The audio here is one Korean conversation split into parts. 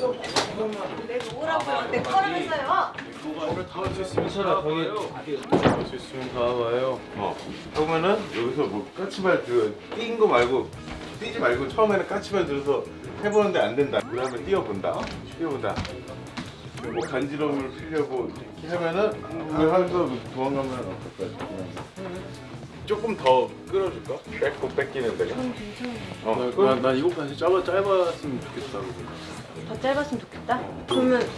내 놓으라고요. 내 거라면서요. 괜찮아 거기 할수 있으면 다 와봐요. 어. 그러면은 여기서 뭐 까치발 들어 뛴거 말고 뛰지 말고 처음에는 까치발 들어서 해보는데 안 된다. 그러면 뛰어본다. 어? 뛰어본다. 뭐 간지러움을 풀려고 이렇게 하면은 그걸 하면서 도망가면 어떨 거야? 조금 더 끌어줄까? 뺏고 뺏기는 데가. 어, 나, 난 이거까지 짧아, 짧았으면 좋겠다 더 짧았으면 좋겠다. 그러면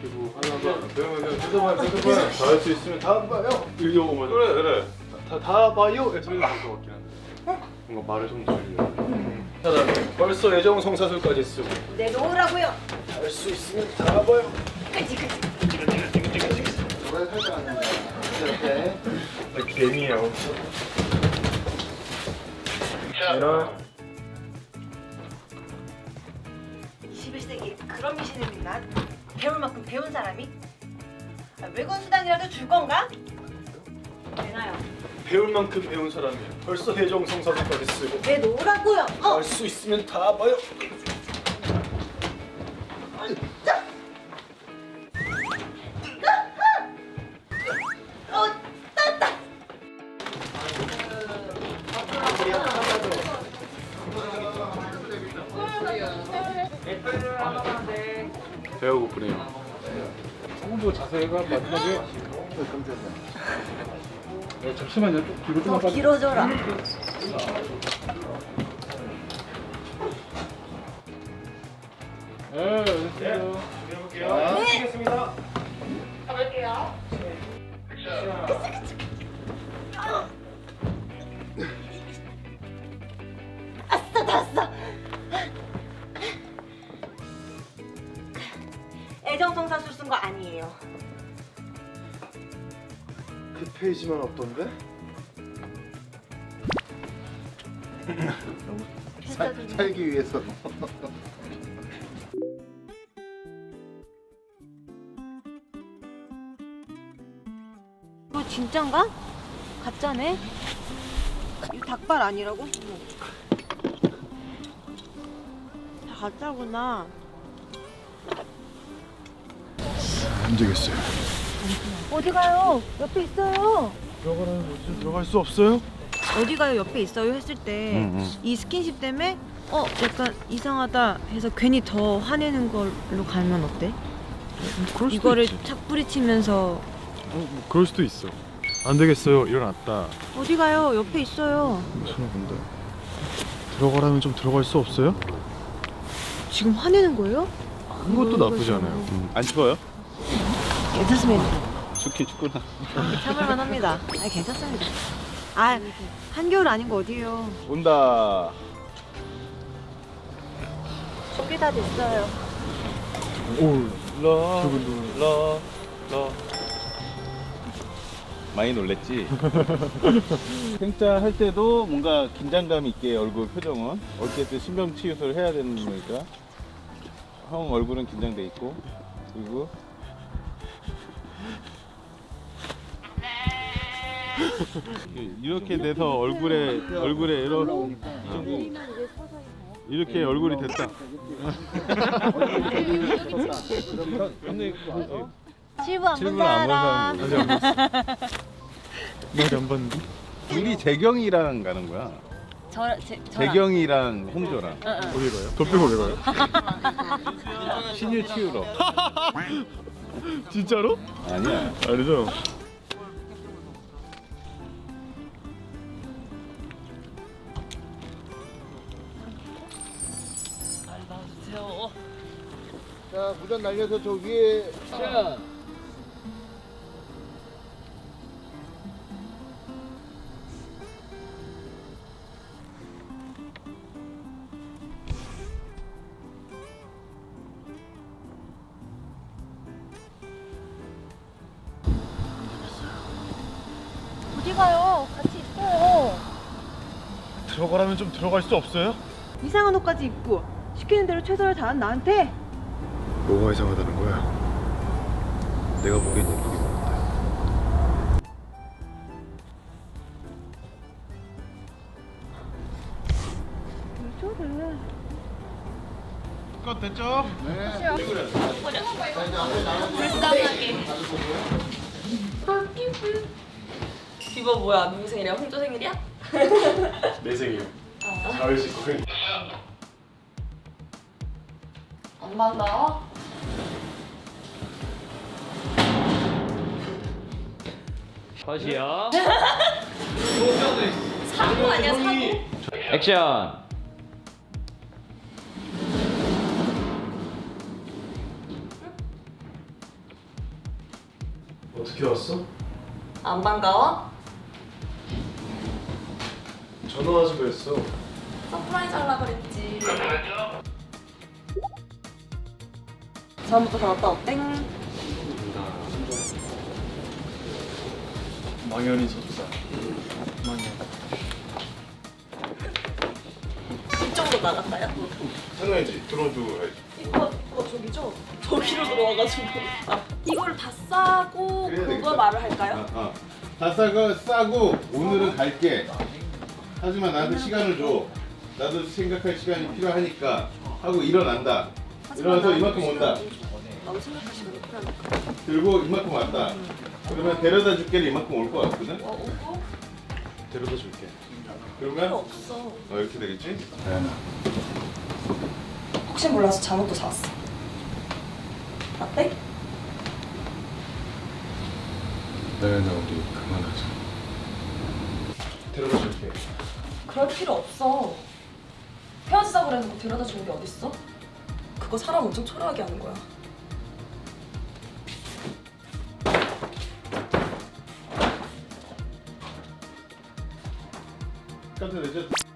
그리고 하나가 그러면 헤드만 헤드만 더할 수 있으면 다 봐요. 이거 맞아 그래 그래. 다, 다 봐요 에서 이거 될것 같긴 한데 뭔가 말을 좀 줄이려 하나 벌써 애정 성사술까지 쓰고 내 놓으라고요. 할 수 있으면 다 봐요 그치 그치. 노래 살짝 안. 이렇게. 개미야. 이런 21세기 그런 미신을 믿나? 배울 만큼 배운 사람이? 아, 외건 수당이라도 줄 건가? 되나요? 배울 만큼 배운 사람이야 벌써 애정 성사술까지 쓰고 내 놓으라고요. 어. 할수 있으면 다 봐요 어. 배가 고프네요 홍보 자세가 마지막에 네, 잠시만요. 좀 뒤로 더 좀만 빠져. 길어져라. 네, 됐어요. 아싸 다 애정 그 페이지만 없던데? 살, 살기 위해서. 이거 진짠가? 가짜네? 이거 닭발 아니라고? 다 가짜구나. 안 되겠어요 어디 가요? 옆에 있어요. 들어가라는 거지 들어갈 수 없어요? 어디 가요? 옆에 있어요 했을 때이 스킨십 때문에 어 약간 이상하다 해서 괜히 더 화내는 걸로 가면 어때? 그럴 수도 이거를 있지 착 뿌리치면서 어, 뭐 그럴 수도 있어 안 되겠어요 일어났다 어디 가요? 옆에 있어요. 무슨 건데 들어가라면 좀 들어갈 수 없어요? 지금 화내는 거예요? 그것도 나쁘지 않아요 안 추워요? 괜찮습니다. 죽기 춥구나. 참을만 합니다. 아 괜찮습니다. 아 한겨울 아닌 거 어디예요? 온다. 준비 다 됐어요. 라, 라, 라. 많이 놀랬지? 생자 할 때도 뭔가 긴장감 있게 얼굴 표정은 어쨌든 신병 치유를 해야 되는 거니까 형 얼굴은 긴장돼 있고 그리고 이렇게 돼서 얼굴에 얼굴에 이런 이렇게 얼굴이 됐다. 실부 안본 실물 안 사람. 본 사람. 아직 안 봤는데 우리 재경이랑 가는 거야. 저, 제, 저랑. 재경이랑 홍조랑 어디 가요? 돈 빼고 왜 가요? 신유 치유로. 진짜로? 아니야. 아니죠 자, 무전 날려서 저 위에. 어디 가요? 같이 있어요. 들어가라면 좀 들어갈 수 없어요? 이상한 옷까지 입고 시키는 대로 최선을 다한 나한테 뭐가 이상하다는 거야? 내가 보기엔 예쁘게 왜 저래? 것 됐죠? 불쌍하게. 비버 뭐야? 누구 생일이야? 홍조 생일이야? 내 생일. 4월 19일. 안 반가워? 컷이요. 사고 아니야 사고? 액션. 어떻게 왔어? 안 반가워? 전화하지 그랬어. 서프라이즈 하려고 그랬지. 다음부터 다 왔다 어땡? 망연이 섰다. 이쪽으로 나갔다요? 당연하지. 들어주고 가야지. 이거 이거 저기죠? 저기로 들어와가지고 아, 이걸 다 싸고 그래야 그거 되겠다. 말을 할까요? 어, 어. 다 싸고 싸고 오늘은 갈게. 하지만 나한테 시간을 줘. 나도 생각할 시간이 필요하니까 하고 일어난다. 일어나서 이만큼 온다. 생각하시면 들고 이만큼 왔다. 그러면 데려다 줄게를 이만큼 올 것 같거든. 어 오고 데려다 줄게. 필요 그러면 없어 어, 이렇게 되겠지? 혹시 몰라서 잠옷도 사왔어 어때? 나연아 우리 그만하자. 데려다 줄게. 그럴 필요 없어 헤어지자고 그래놓고 데려다 주는 게 어딨어? 그거 사람 엄청 초라하게 하는 거야 깜짝 놀랐죠?